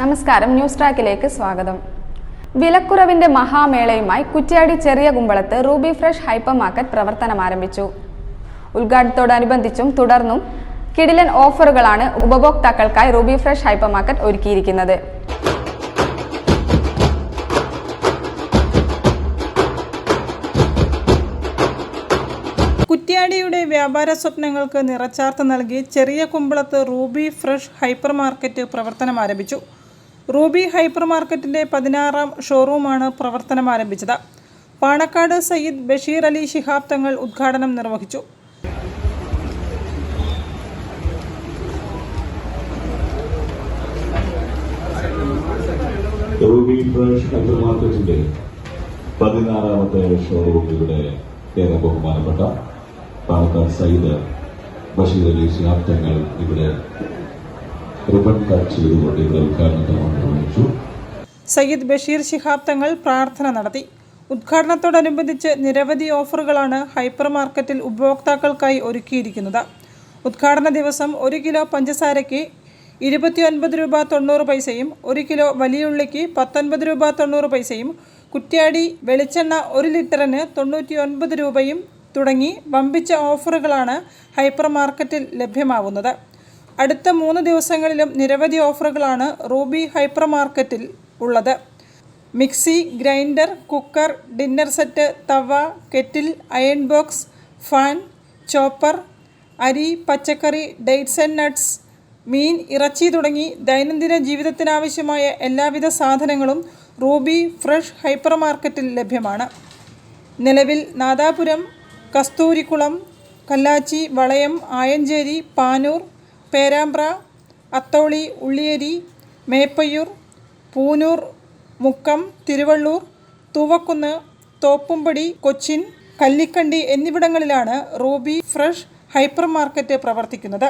നമസ്കാരം ന്യൂസ് ട്രാക്കിലേക്ക് സ്വാഗതം. വിലക്കുറവിന്റെ മഹാമേളയുമായി കുറ്റ്യാടി ചെറിയ കുമ്പളത്ത് റൂബി ഫ്രഷ് ഹൈപ്പർ മാർക്കറ്റ് പ്രവർത്തനം ആരംഭിച്ചു. ഉദ്ഘാടനത്തോടനുബന്ധിച്ചും തുടർന്നും കിടിലൻ ഓഫറുകളാണ് ഉപഭോക്താക്കൾക്കായി റൂബി ഫ്രഷ് ഹൈപ്പർ മാർക്കറ്റ് ഒരുക്കിയിരിക്കുന്നത്. കുറ്റ്യാടിയുടെ വ്യാപാര സ്വപ്നങ്ങൾക്ക് നിറച്ചാർത്ത് നൽകി ചെറിയ കുമ്പളത്ത് റൂബി ഫ്രഷ് ഹൈപ്പർ മാർക്കറ്റ് പ്രവർത്തനം ആരംഭിച്ചു. റൂബി ഹൈപ്പർ മാർക്കറ്റിന്റെ പതിനാറാം ഷോറൂമാണ് പ്രവർത്തനം ആരംഭിച്ചത്. പാണക്കാട് സയ്യിദ് ബഷീർ അലി ശിഹാബ് തങ്ങൾ ഉദ്ഘാടനം നിർവഹിച്ചു. റൂബി ഫ്രഷ് ഹൈപ്പർ മാർക്കറ്റിന്റെ പതിനാറാമത്തെ ഷോറൂം ഇവിടെ ഏറെ ബഹുമാനപ്പെട്ട പാലക്കാട് സയ്യിദ് ബഷീർ അലി ശിഹാബ് തങ്ങൾ ഇവിടെ സയ്യിദ് ബഷീർ ശിഹാബ് തങ്ങൾ പ്രാർത്ഥന നടത്തി. ഉദ്ഘാടനത്തോടനുബന്ധിച്ച് നിരവധി ഓഫറുകളാണ് ഹൈപ്പർ മാർക്കറ്റിൽ ഉപഭോക്താക്കൾക്കായി ഒരുക്കിയിരിക്കുന്നത്. ഉദ്ഘാടന ദിവസം ഒരു കിലോ പഞ്ചസാരയ്ക്ക് ഇരുപത്തിയൊൻപത് രൂപ തൊണ്ണൂറ് പൈസയും ഒരു കിലോ വലിയുള്ളിക്ക് പത്തൊൻപത് രൂപ തൊണ്ണൂറ് പൈസയും കുറ്റ്യാടി വെളിച്ചെണ്ണ ഒരു ലിറ്ററിന് തൊണ്ണൂറ്റിയൊൻപത് രൂപയും തുടങ്ങി വമ്പിച്ച ഓഫറുകളാണ് ഹൈപ്പർ മാർക്കറ്റിൽ ലഭ്യമാവുന്നത്. അടുത്ത മൂന്ന് ദിവസങ്ങളിലും നിരവധി ഓഫറുകളാണ് റൂബി ഹൈപ്പർ മാർക്കറ്റിൽ ഉള്ളത്. Mixie grinder cooker dinner set tawa kettle iron box fan chopper അരി പച്ചക്കറി ഡേറ്റ്സ് ആൻഡ് നട്ട്സ് മീൻ ഇറച്ചി തുടങ്ങി ദൈനംദിന ജീവിതത്തിനാവശ്യമായ എല്ലാവിധ സാധനങ്ങളും റൂബി ഫ്രഷ് ഹൈപ്പർ മാർക്കറ്റിൽ ലഭ്യമാണ്. നിലവിൽ നാദാപുരം കസ്തൂരിക്കുളം കല്ലാച്ചി വളയം ആയഞ്ചേരി പാനൂർ പേരാമ്പ്ര അത്തോളി ഉള്ളിയേരി മേപ്പയ്യൂർ പൂനൂർ മുക്കം തിരുവള്ളൂർ തൂവക്കുന്ന് തോപ്പുംപടി കൊച്ചിൻ കല്ലിക്കണ്ടി എന്നിവിടങ്ങളിലാണ് റൂബി ഫ്രഷ് ഹൈപ്പർ മാർക്കറ്റ് പ്രവർത്തിക്കുന്നത്.